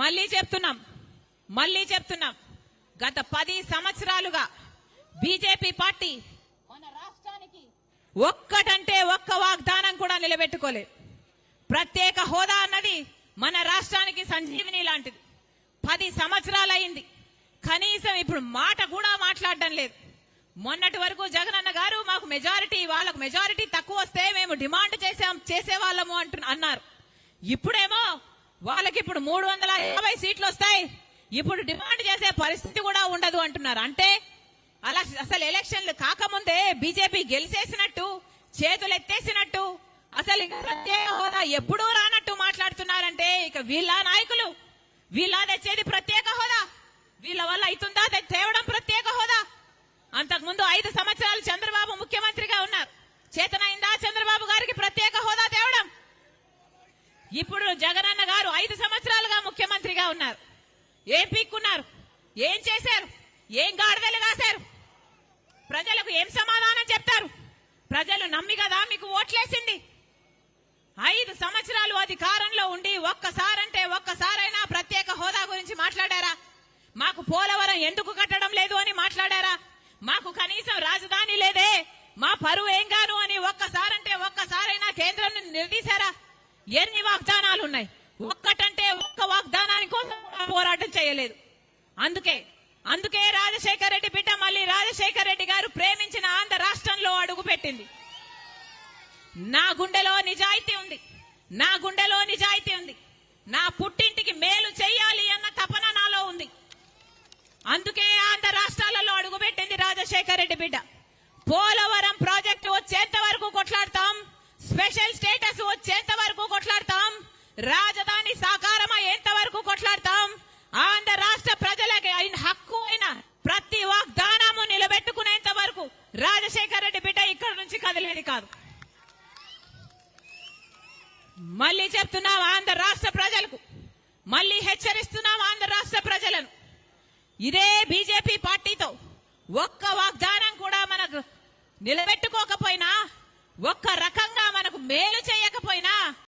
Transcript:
మళ్ళీ చెప్తున్నాం మళ్ళీ చెప్తున్నాం. గత పది సంవత్సరాలుగా బీజేపీ పార్టీ మన రాష్ట్రానికి ఒక్కటంటే ఒక్క వాగ్దానం కూడా నిలబెట్టుకోలేదు. ప్రత్యేక హోదా అన్నది మన రాష్ట్రానికి సంజీవిని లాంటిది. పది సంవత్సరాలయ్యింది కనీసం ఇప్పుడు మాట కూడా మాట్లాడడం లేదు. మొన్నటి వరకు జగన్ అన్న గారు మాకు మెజారిటీ వాళ్ళకు మెజారిటీ తక్కువ వస్తే మేము డిమాండ్ చేసాం చేసేవాళ్ళము అంటు అన్నారు. ఇప్పుడేమో వాళ్ళకి ఇప్పుడు మూడు వందల యాభై సీట్లు వస్తాయి ఇప్పుడు డిమాండ్ చేసే పరిస్థితి కూడా ఉండదు అంటున్నారు. అంటే అలా అసలు ఎలక్షన్లు కాకముందే బీజేపీ గెలిచేసినట్టు చేతులు ఎత్తేసినట్టు అసలు ఇంకా ప్రత్యేక హోదా ఎప్పుడూ రానట్టు మాట్లాడుతున్నారంటే ఇక వీళ్ళ నాయకులు. వీళ్ళ తెచ్చేది ప్రత్యేక హోదా. వీళ్ళ వల్ల అవుతుందా తేవడం ప్రత్యేక హోదా. అంతకుముందు ఐదు సంవత్సరాలు చంద్రబాబు ముఖ్యమంత్రిగా ఉన్నారు. చేతనైందా చంద్రబాబు గారికి ప్రత్యేక హోదా తేవడం ఇప్పుడు జగనన్న గారు ఐదు సంవత్సరాలుగా ముఖ్యమంత్రిగా ఉన్నారు. ఏం పీక్కున్నారు? ఏం చేశారు? ఏం గాడిదలు కాశారు? ప్రజలకు ఏం సమాధానం చెప్తారు? ప్రజలు నమ్మి కదా మీకు ఓట్లేసింది? ఐదు సంవత్సరాలు అధికారంలో ఉండి ఒక్కసారంటే ఒక్కసారైనా ప్రత్యేక హోదా గురించి మాట్లాడారా? మాకు పోలవరం ఎందుకు కట్టడం లేదు అని మాట్లాడారా? మాకు కనీసం రాజధాని లేదే మా పరువు ఏం గాను అని ఒక్కసారంటే ఒక్కసారైనా కేంద్రం నిలదీశారా? ఎన్ని వాగ్దానాలు ఉన్నాయి ఒక్కటంటే ఒక్క వాగ్దానాని కోసం పోరాటం చేయలేదు. అందుకే అందుకే రాజశేఖర రెడ్డి బిడ్డ మళ్ళీ రాజశేఖర రెడ్డి గారు ప్రేమించిన ఆంధ్ర రాష్ట్రంలో అడుగు పెట్టింది. నా గుండెలో నిజాయితీ ఉంది. నా గుండెలో నిజాయితీ ఉంది. నా పుట్టింటికి మేలు చెయ్యాలి అన్న తపన నాలో ఉంది. అందుకే ఆంధ్ర రాష్ట్రాలలో అడుగుపెట్టింది రాజశేఖర రెడ్డి బిడ్డ. పోలవరం ప్రాజెక్టు వచ్చేంత వరకు కొట్లాడతాం. స్పెషల్ స్టేటస్ వచ్చేంత వరకు కొట్లాడతాం రాజధాని సాకారం అయ్యేంత వరకు కొట్లాడతాం? ఆంధ్ర రాష్ట్ర ప్రజలకి అయిన హక్కు అయిన ప్రతి వాగ్దానము నిలబెట్టుకునేంత వరకు రాజశేఖర రెడ్డి బిడ్డ ఇక్కడ నుంచి కదిలేది కాదు. మళ్ళీ చెప్తున్నాం ఆంధ్ర రాష్ట్ర ప్రజలకు. మళ్ళీ హెచ్చరిస్తున్నాం ఆంధ్ర రాష్ట్ర ప్రజలను. ఇదే బీజేపీ పార్టీతో ఒక్క వాగ్దానం కూడా మనకు నిలబెట్టుకోకపోయినా ఒక్క రకంగా మనకు మేలు చేయకపోయినా